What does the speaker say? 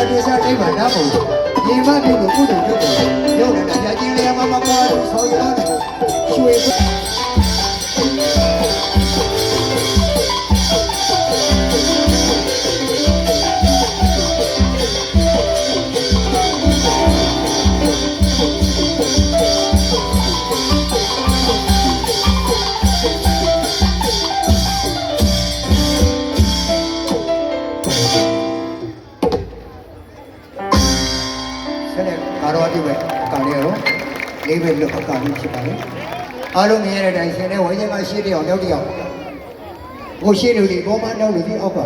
ရာပြေစားတိုင်းမှာနားပုံညီမတို့ကိုဥဒုံပြုတ်တယ်ရုပ်နဲ့ကြာကြီးလေးမမပေါ်ဆော်ရတာရွှေ ကာရောတိပဲကာရီရောလေးပဲလို့အကာလေးဖြစ်ပါလေအားလုံးမြင်ရတဲ့အတိုင်းရှင်တဲ့ဝိညာဉ်ကရှိတဲ့အောင်ရောက်တဲ့အောင်ကိုရှိလူဒီဘောမနောက်လူဒီအောက်က